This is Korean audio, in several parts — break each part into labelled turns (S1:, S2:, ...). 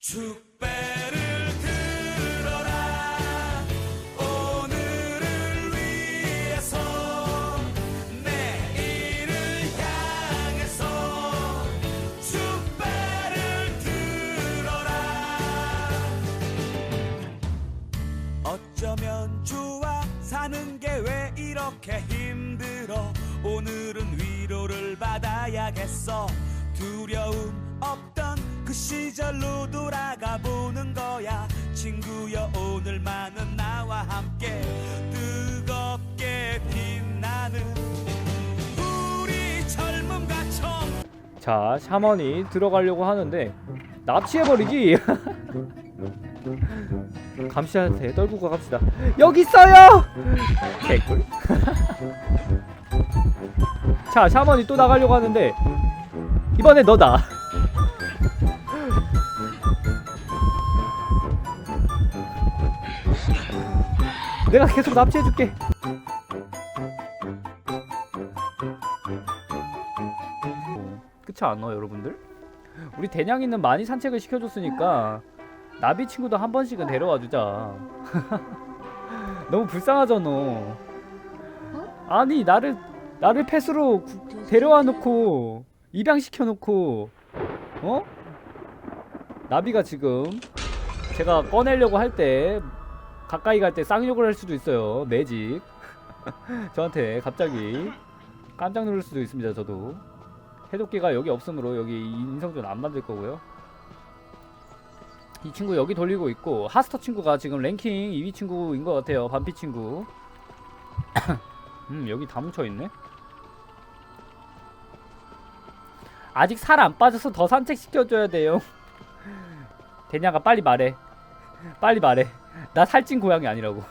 S1: 축배를 들어라. 오늘을 위해서 내일을 향해서 축배를 들어라. 어쩌면 좋아 사는 게 왜 이렇게 힘들어? 오늘은 위로를 받아야겠어. 두려움 그 시절로 돌아가 보는 거야 친구여 오늘만은 나와 함께 뜨겁게 빛나는 우리 젊음과 청
S2: 자, 샤먼이 들어가려고 하는데 납치해버리기. 감시한테 떨구고 갑시다. 여기 있어요. 개꿀. 자, 샤먼이 또 나가려고 하는데 이번에 너다. 내가 계속 납치해줄게. 그렇지 않아 여러분들? 우리 대냥이는 많이 산책을 시켜줬으니까 나비 친구도 한 번씩은 데려와 주자. 너무 불쌍하잖아. 아니 나를 나를 펫으로 구- 데려와 놓고 입양시켜 놓고 어? 나비가 지금 제가 꺼내려고 할 때 가까이 갈 때 쌍욕을 할 수도 있어요. 매직. 저한테 갑자기 깜짝 놀랄 수도 있습니다. 저도. 해독기가 여기 없으므로 여기 인성전 안 만들 거고요. 이 친구 여기 돌리고 있고 하스터 친구가 지금 랭킹 2위 친구인 것 같아요. 반피 친구. 음 여기 다 뭉쳐 있네. 아직 살 안 빠져서 더 산책 시켜줘야 돼요. 대냐가 빨리 말해. 빨리 말해. 나 살찐 고양이 아니라고.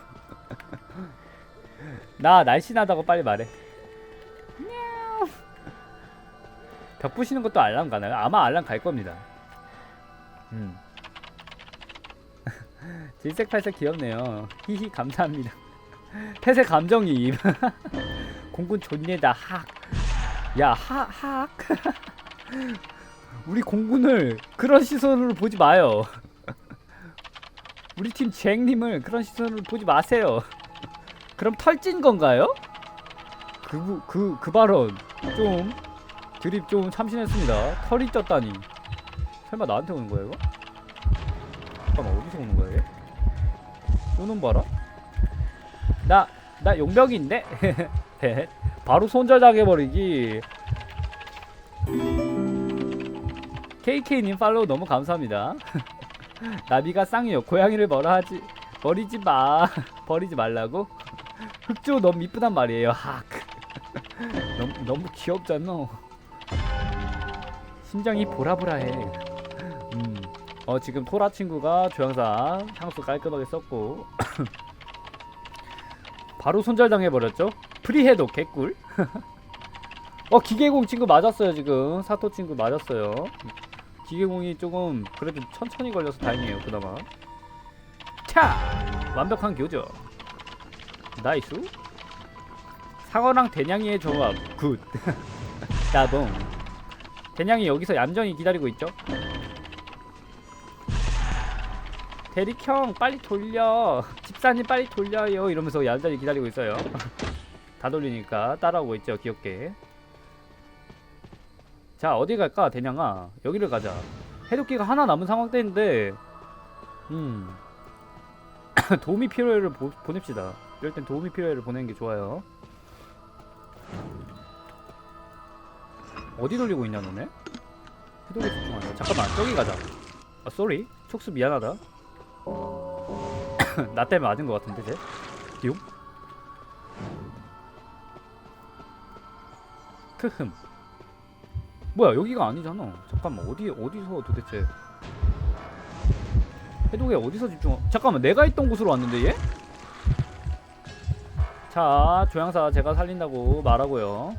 S2: 나 날씬하다고 빨리 말해. 벽 부시는 것도 알람 가나요? 아마 알람 갈 겁니다. 음. 질색팔색 귀엽네요. 히히 감사합니다. 펫의 감정이입. 공군 존예다 학. 야 하, 학. 우리 공군을 그런 시선으로 보지 마요. 우리 팀 잭님을 그런 시선으로 보지 마세요. 그럼 털찐 건가요? 그, 그, 그 발언 좀 드립 좀 참신했습니다. 털이 쪘다니. 설마 나한테 오는 거야 이거? 잠깐만 어디서 오는 거야 얘? 요놈 봐라. 나, 나 용병인데? 네. 바로 손절당해버리기. KK님 팔로우 너무 감사합니다. 나비가 쌍이요. 고양이를 뭐라 하지, 버리지 마. 버리지 말라고? 흑조 너무 이쁘단 말이에요. 학. 너무, 너무 귀엽잖아. 심장이 보라보라해. 음. 어 지금 토라 친구가 조향사 향수 깔끔하게 썼고 바로 손절당해 버렸죠. 프리헤도 개꿀. 어 기계공 친구 맞았어요 지금 사토 친구 맞았어요. 기계공이 조금 그래도 천천히 걸려서 다행이에요 그나마. 차 완벽한 교정. 나이스. 상어랑 대냥이의 조합 굿. 나봉. 대냥이 여기서 얌전히 기다리고 있죠. 대릭형 빨리 돌려. 집사님 빨리 돌려요. 이러면서 얌전히 기다리고 있어요. 다 돌리니까 따라오고 있죠. 귀엽게. 자 어디 갈까 대냥아 여기를 가자. 해독기가 하나 남은 상황대인데 음 도움이 필요해를 보, 보냅시다. 이럴 땐 도움이 필요해를 보내는 게 좋아요. 어디 돌리고 있냐 너네? 해독에 집중하자. 잠깐만 저기 가자. 아 쏘리 촉수 미안하다. 나 때문에 맞은 것 같은데 쟤? 띠용? 크흠 뭐야 여기가 아니잖아. 잠깐만 어디 어디서 도대체? 해독에 어디서 집중 잠깐만 내가 있던 곳으로 왔는데 얘? 자 조향사 제가 살린다고 말하고요.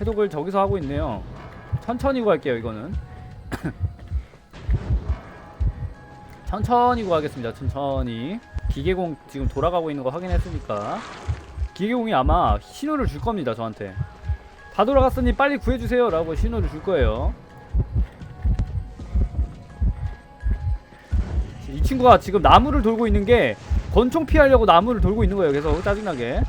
S2: 해독을 저기서 하고 있네요. 천천히 구할게요 이거는. 천천히 구하겠습니다 천천히. 기계공 지금 돌아가고 있는 거 확인했으니까. 기계공이 아마 신호를 줄 겁니다 저한테 다 돌아갔으니 빨리 구해주세요 라고 신호를 줄 거예요 이 친구가 지금 나무를 돌고 있는 게 권총 피하려고 나무를 돌고 있는 거예요. 계속 짜증나게.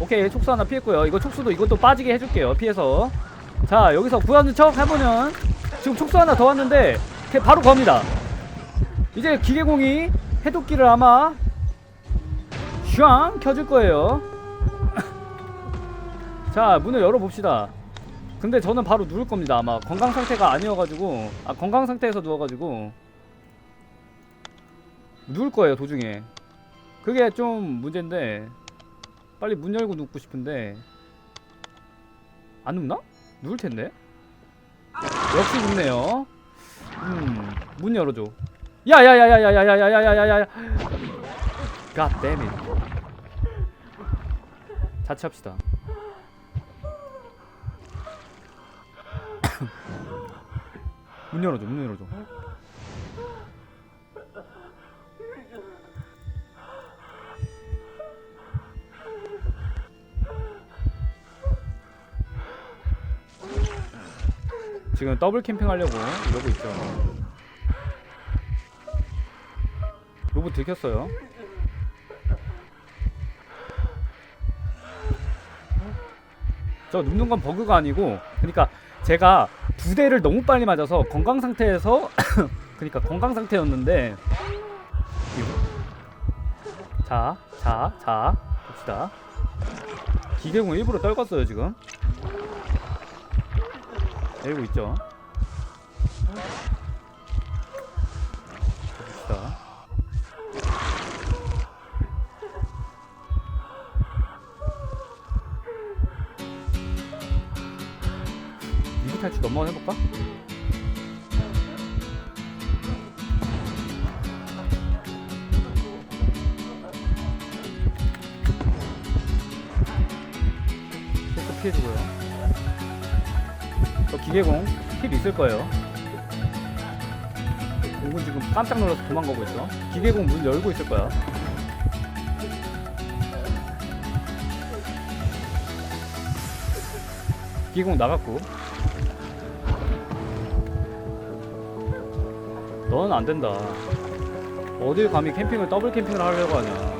S2: 오케이 촉수 하나 피했고요. 이거 촉수도 이것도 빠지게 해줄게요. 피해서. 자 여기서 구하는 척 해보면 지금 촉수 하나 더 왔는데 걔 바로 겁니다. 이제 기계공이 해독기를 아마 슈앙 켜줄 거예요. 자 문을 열어봅시다. 근데 저는 바로 누울 겁니다. 아마 건강 상태가 아니어가지고 아 건강 상태에서 누워가지고 누울 거예요 도중에. 그게 좀 문제인데 빨리 문 열고 눕고 싶은데 안 눕나? 누울 텐데. 역시 눕네요. 음, 문 열어줘. 야야야야야야야야야야야야. God damn it. 자취합시다. 문 열어줘, 문 열어줘. 지금 더블 캠핑 하려고 이러고 있죠. 로봇 들켰어요. 저 눕는 건 버그가 아니고, 그러니까 제가 두 대를 너무 빨리 맞아서 건강 상태에서, 그러니까 건강 상태였는데. 자, 자, 자, 봅시다. 기계공 일부러 떨궜어요 지금. 내리고 있죠. 탈출 넘어가 해볼까? 계속 피해주고요. 저 기계공 힐 있을 거예요. 공군 지금 깜짝 놀라서 도망가고 있어. 기계공 문 열고 있을 거야. 기계공 나갔고. 넌안 된다. 어딜 감히 캠핑을 더블 캠핑을 하려고 하냐.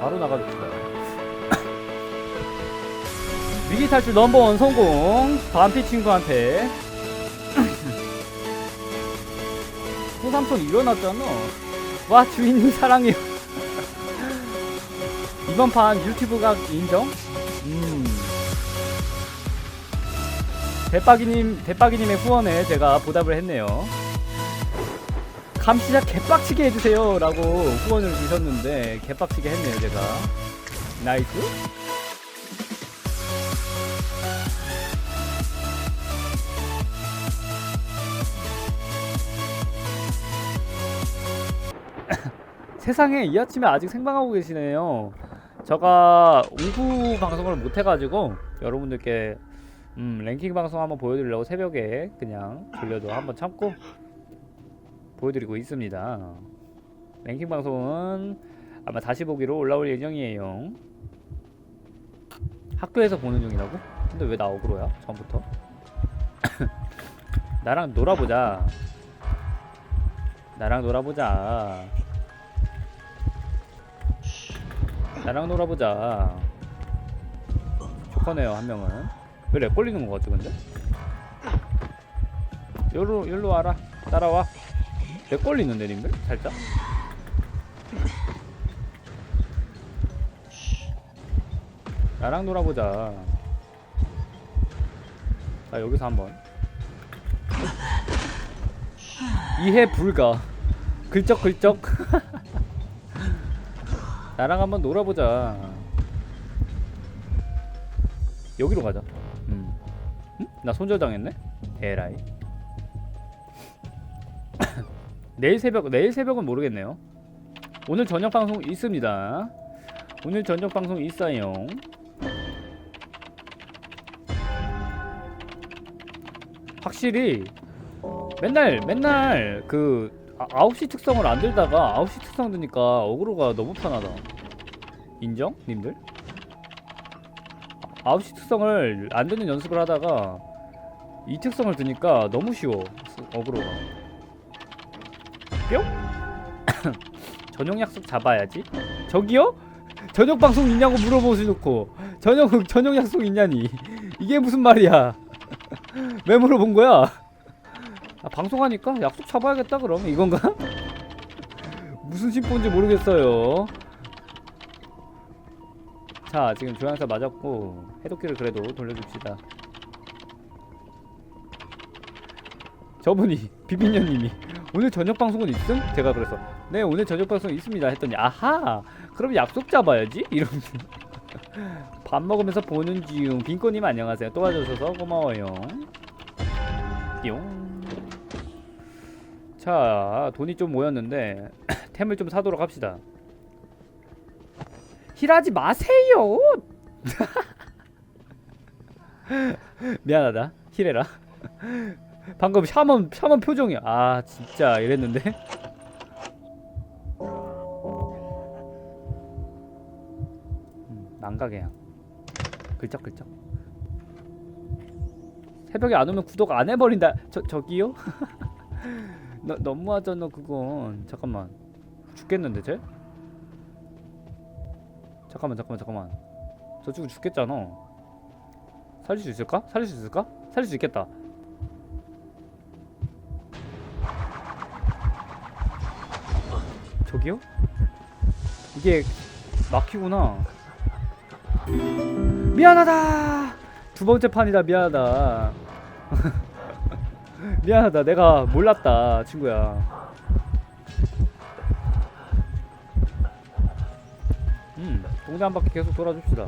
S2: 바로 나가줍시다. 위기 탈출 넘버원 성공 반피 친구한테 소삼촌 일어났잖아 와 주인님 사랑해요 이번 판 유튜브가 인정? 음 대빠기님 대빠기님의 후원에 제가 보답을 했네요 감시자 개빡치게 해주세요 라고 후원을 주셨는데 개빡치게 했네요 제가 나이스 세상에 이 아침에 아직 생방하고 계시네요. 제가 오후 방송을 못 해가지고 여러분들께 음, 랭킹 방송 한번 보여드리려고 새벽에 그냥 돌려도 한번 참고 보여드리고 있습니다. 랭킹 방송은 아마 다시 보기로 올라올 예정이에요. 학교에서 보는 중이라고? 근데 왜 나 억울해야? 처음부터? 나랑 놀아보자. 나랑 놀아보자. 나랑 놀아보자. 좋거네요 한 명은. 왜 렉 걸리는 거 같지 근데? 여기로 여기로 와라. 따라와. 렉 걸리는데 님들 살짝. 나랑 놀아보자. 자 여기서 한번. 이해 불가. 글쩍글쩍. 나랑 한번 놀아보자. 여기로 가자. 음. 음? 나 손절당했네? 에라이. 내일 새벽, 내일 새벽은 모르겠네요. 오늘 저녁 방송 있습니다. 오늘 저녁 방송 있어요. 확실히 맨날 맨날 그 아, 9시 특성을 안 들다가 9시 특성 드니까 어그로가 너무 편하다. 인정? 님들? 9시 특성을 안 드는 연습을 하다가 이 특성을 드니까 너무 쉬워. 어그로가. 뿅? 저녁 약속 잡아야지. 저기요? 저녁 방송 있냐고 물어보시놓고 저녁 저녁 약속 있냐니. 이게 무슨 말이야? 왜 물어본 거야? 아, 방송하니까 약속 잡아야겠다 그럼. 이건가? 무슨 심보인지 모르겠어요. 자 지금 조향사 맞았고 해독기를 그래도 돌려줍시다. 저분이 비비녀님이 오늘 저녁 방송은 있음? 제가 그래서 네 오늘 저녁 방송 있습니다 했더니 아하! 그럼 약속 잡아야지? 이러면서. 밥 먹으면서 보는 중. 빈꼬님 안녕하세요. 또 와주셔서 고마워요. 띠용 자 돈이 좀 모였는데 템을 좀 사도록 합시다. 힐하지 마세요! 미안하다. 힐해라 방금 샤먼 샤먼 표정이야. 아 진짜 이랬는데? 음, 난가게야 글쩍글쩍. 새벽에 안 오면 구독 안 해버린다. 저 저기요? 너 너무하잖아 그건. 잠깐만. 죽겠는데 쟤? 잠깐만 잠깐만 잠깐만. 저 친구 죽겠잖아. 살릴 수 있을까? 살릴 수 있을까? 살릴 수 있겠다 저기요? 이게 막히구나. 미안하다. 두 번째 판이다. 미안하다. 미안하다. 내가 몰랐다, 친구야. 음, 동네 한 바퀴 계속 돌아줍시다.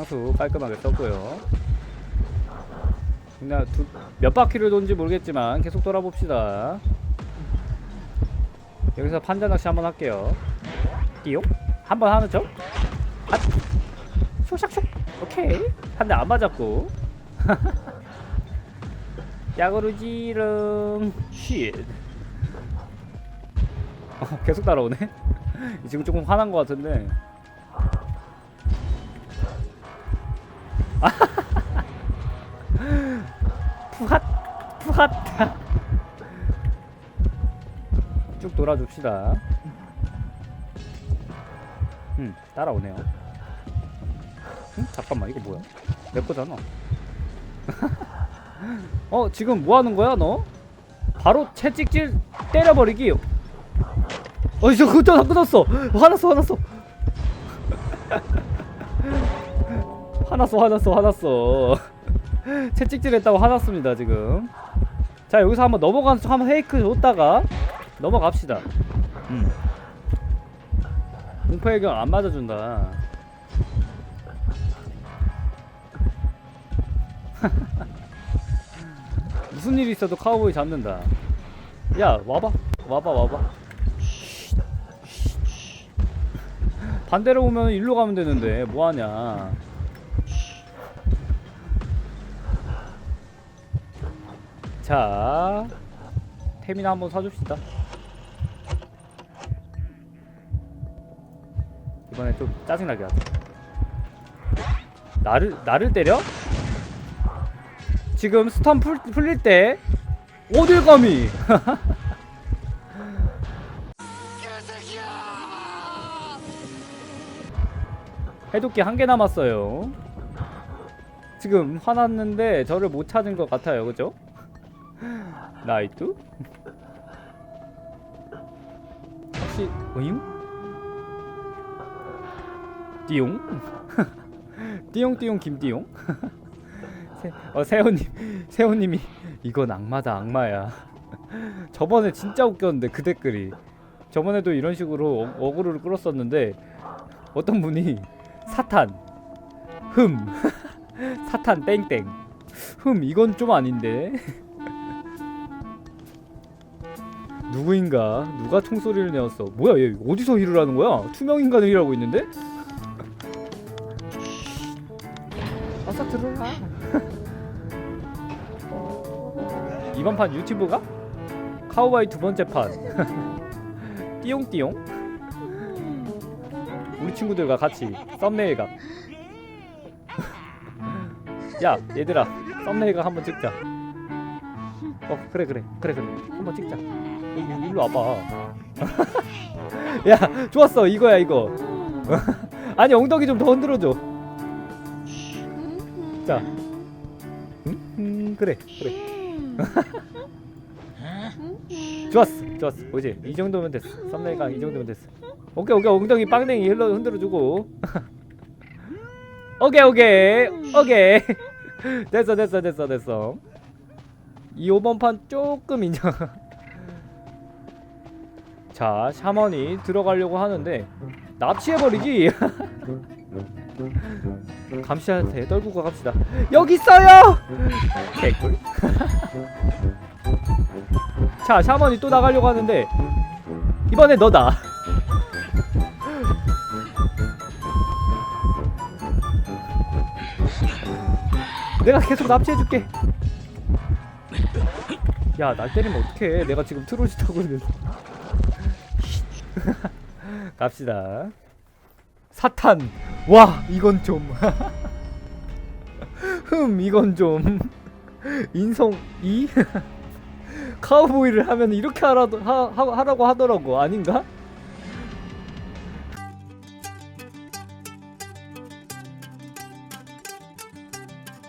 S2: 향수 깔끔하게 썼고요. 그냥 두, 몇 바퀴를 돈지 모르겠지만 계속 돌아봅시다. 여기서 판자 낚시 한번 할게요. 띠용? 한번 하는 척? 아, ሾ샥쇼. 오케이. 한 대 안 맞았고. 야구르지릉 쉿. 어, 계속 따라오네. 지금 조금 화난 것 같은데. 푸핫 푸핫. 쭉 돌아줍시다. 음 따라오네요. 음? 잠깐만 이거 뭐야? 내 거잖아. 어 지금 뭐 하는 거야 너? 바로 채찍질 때려버리기. 어이 저 그거 다 끊었어. 화났어 화났어 화났어 화났어 화났어. 채찍질 했다고 화났습니다 지금. 자 여기서 한번 넘어가는 척 한번 헤이크 줬다가 넘어갑시다. 음. 공포의경 안 맞아준다. 무슨 일이 있어도 카우보이 잡는다. 야 와봐. 와봐 와봐. 반대로 오면 일로 가면 되는데 뭐하냐 자 템이나 한번 사줍시다. 이번에 좀 짜증나게 하자. 나를 나를 때려? 지금 스턴 풀, 풀릴 때 어딜 감히 해독기 한 개 남았어요. 지금 화났는데 저를 못 찾은 것 같아요. 그죠? 나이뚜? 혹시 어임? 띠용? 띠용 띠용 김띠용? 세, 어 세호님 세호님이 이건 악마다 악마야 저번에 진짜 웃겼는데 그 댓글이 저번에도 이런 식으로 어, 어그로를 끌었었는데 어떤 분이 사탄 흠 사탄 땡땡 흠 이건 좀 아닌데 누구인가? 누가 총소리를 내었어? 뭐야 얘 어디서 일을 하는 거야? 투명 인간을 일하고 있는데? 어서 들어와. 이번 판 유튜브가? 카우바이 두 번째 판. 띠용띠용? 우리 우리 친구들과 같이 썸네일각. 야 얘들아 썸네일각 한번 찍자. 어 그래 그래. 그래 그래. 한번 찍자 일로 와봐. 야 좋았어. 이거야 이거. 아니 엉덩이 좀 더 흔들어줘. 자. 음, 음 그래 그래. 좋았어 좋았어. 보지? 이 정도면 됐어. 썸네일각 이 정도면 됐어. 오케이 오케이. 엉덩이 빵댕이 흘러 흔들어주고. 오케이 오케이. 오케이. 됐어 됐어 됐어 됐어. 이 5번 판 조금 인정 자 샤먼이 들어가려고 하는데 납치해버리기. 감시한테 떨구고 갑시다. 여기 있어요! 개꿀. 자 샤먼이 또 나가려고 하는데 이번에 너다. 내가 계속 납치해줄게. 야 날 때리면 어떡해. 내가 지금 트로지 타고 있는데 갑시다. 사탄. 와 이건 좀. 흠 이건 좀. 인성 2 카우보이를 하면 이렇게 하라도 하, 하, 하라고 하더라고. 아닌가?